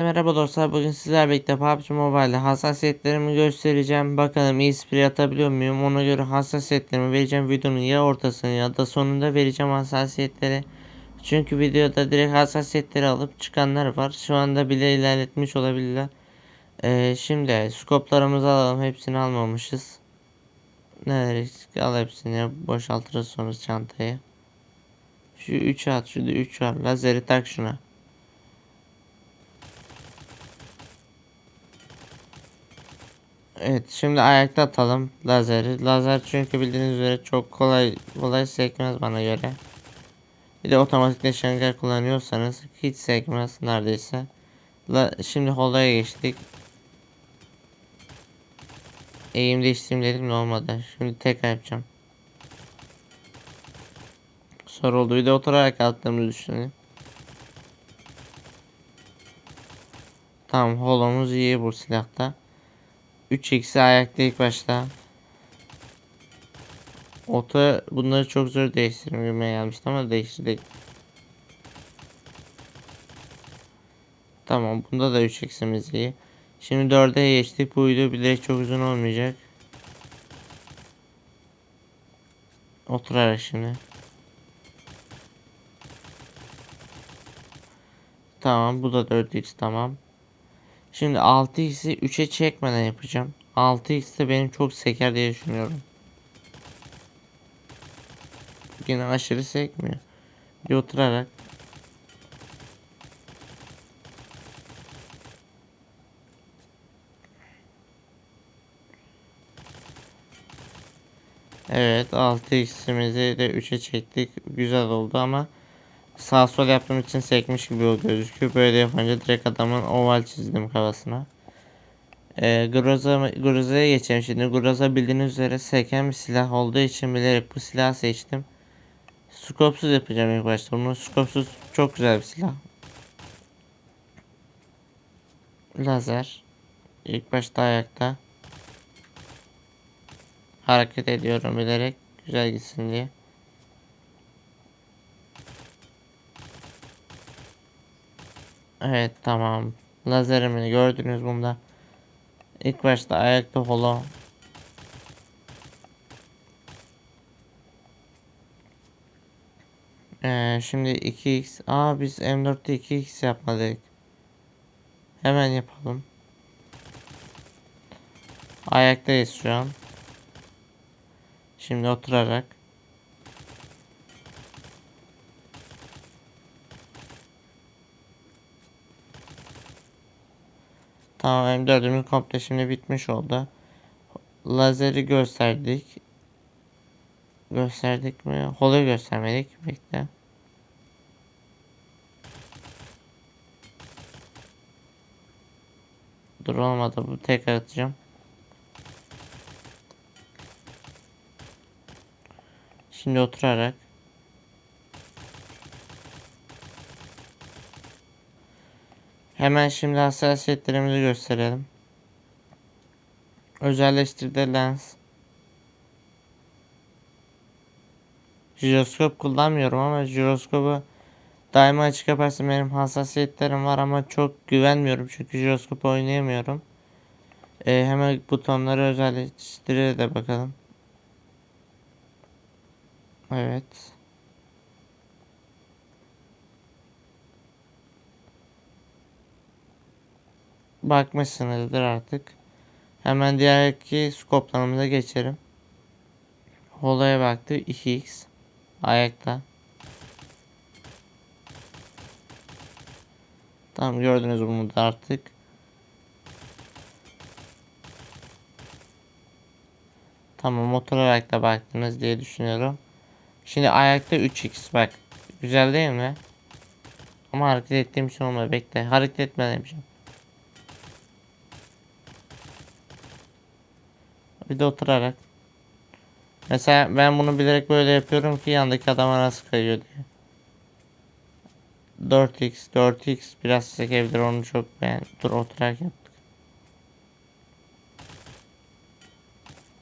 Merhaba dostlar bugün sizlerle birlikte PUBG Mobile'de hassasiyetlerimi göstereceğim. Bakalım iyi sprey atabiliyor muyum? Ona göre hassasiyetlerimi vereceğim videonun ya ortasını ya da sonunda vereceğim hassasiyetleri. Çünkü videoda direkt hassasiyetleri alıp çıkanlar var. Şu anda bile ilerletmiş olabilirler. Ee, şimdi skoplarımızı alalım. Hepsini almamışız. Neler al hepsini boşaltırız sonra çantayı. Şu 3 at şurada 3 var. Lazeri tak şuna. Evet şimdi ayakta atalım lazeri. Lazer çünkü bildiğiniz üzere çok kolay kolay sekmez bana göre. Bir de otomatik nişangah kullanıyorsanız hiç sekmez neredeyse. La, şimdi holaya geçtik. Eğim değiştireyim dedim de olmadı. Şimdi tekrar yapacağım. Soru oldu. Bir de oturarak attığımızı düşünelim. Tamam holomuz iyi bu silahta. 3x'i ayakta ilk başta. Ota bunları çok zor değiştirmeye gelmişti ama değiştirdik. Tamam bunda da 3x'imiz iyi. Şimdi 4'e geçtik. Bu video bilerek çok uzun olmayacak. Oturarak şimdi. Tamam bu da 4x tamam. Şimdi 6x'i 3'e çekmeden yapacağım. 6x de benim çok seker diye düşünüyorum. Yine aşırı sekmiyor. Bir oturarak. Evet 6x'imizi de 3'e çektik. Güzel oldu ama sağ sol yaptığım için sekmiş gibi gözüküyor. Böyle yapınca direkt adamın oval çizdim kafasına. Ee, Groza, Groza'ya geçelim şimdi. Groza bildiğiniz üzere seken bir silah olduğu için bilerek bu silahı seçtim. Skopsuz yapacağım ilk başta. Bunun skopsuz çok güzel bir silah. Lazer. İlk başta ayakta. Hareket ediyorum bilerek. Güzel gitsin diye. Evet tamam. Lazerimi gördünüz bunda. İlk başta ayakta holo. Ee, şimdi 2x. Aa biz M4'te 2x yapmadık. Hemen yapalım. Ayaktayız şu an. Şimdi oturarak. Tamam M4'ümün komple şimdi bitmiş oldu. Lazeri gösterdik. Gösterdik mi? Holo göstermedik. Bekle. Dur olmadı bu tekrar atacağım. Şimdi oturarak. Hemen şimdi hassasiyetlerimizi gösterelim. Özelleştirde lens. Jiroskop kullanmıyorum ama jiroskopu daima açık yaparsam benim hassasiyetlerim var ama çok güvenmiyorum çünkü jiroskop oynayamıyorum. Ee, hemen butonları özelleştire de bakalım. Evet. Bakmışsınızdır artık. Hemen diğer iki skoplarımıza geçelim. Holaya baktı 2x ayakta. Tamam gördünüz bunu da artık. Tamam oturarak da baktınız diye düşünüyorum. Şimdi ayakta 3x bak. Güzel değil mi? Ama hareket ettiğim için olmuyor. Bekle. Hareket etmeden yapacağım. Bir de oturarak. Mesela ben bunu bilerek böyle yapıyorum ki yandaki adam nasıl kayıyor diye. 4x 4x biraz sekebilir onu çok beğen. Dur oturarak yaptık.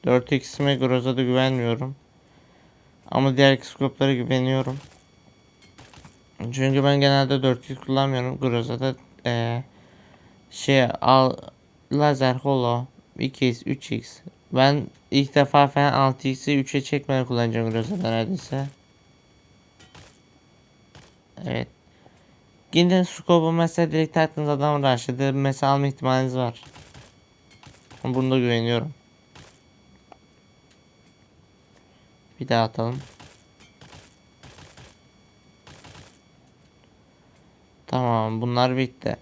4x'ime Groza'da güvenmiyorum. Ama diğer skoplara güveniyorum. Çünkü ben genelde 4x kullanmıyorum. Groza'da ee, Şey al lazer holo 2x 3x. Ben ilk defa falan 6x'i 3'e çekmeden kullanacağım Groza'da neredeyse. Evet. Yine scope'u mesela direkt taktığınız adam rushladı. Mesela alma ihtimaliniz var. Bunda güveniyorum. Bir daha atalım. Tamam bunlar bitti.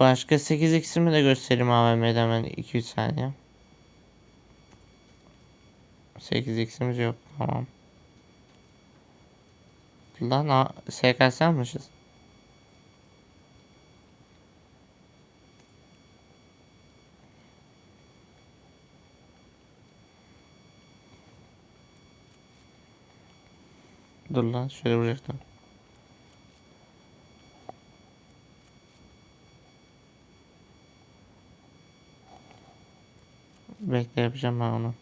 Başka 8x'imi de göstereyim AVM'de hemen 2-3 saniye. 8x'imiz yok tamam. Lan SKS almışız. Dur lan şöyle vuracaktım. Bekle yapacağım ben onu.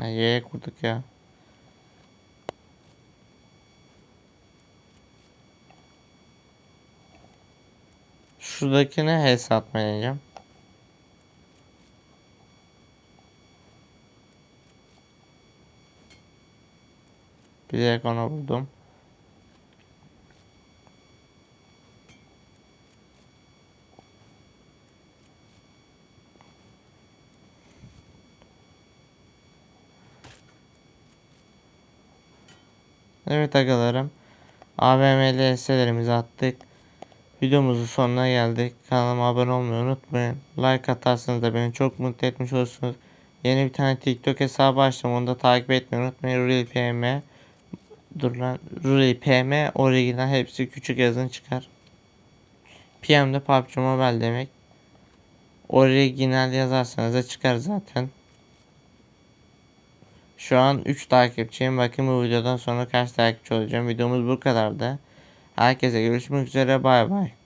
Ay yere kurduk ya. Şuradakine hesap deneyeceğim. Bir direkt ona Evet agalarım. AVM'li hisselerimizi attık. Videomuzun sonuna geldik. Kanalıma abone olmayı unutmayın. Like atarsanız da beni çok mutlu etmiş olursunuz. Yeni bir tane TikTok hesabı açtım. Onu da takip etmeyi unutmayın. Real PM. Dur lan. Real PM orijinal hepsi küçük yazın çıkar. PM de PUBG Mobile demek. Orijinal yazarsanız da çıkar zaten. Şu an 3 takipçiyim. Bakın bu videodan sonra kaç takipçi olacağım. Videomuz bu kadardı. Herkese görüşmek üzere. Bay bay.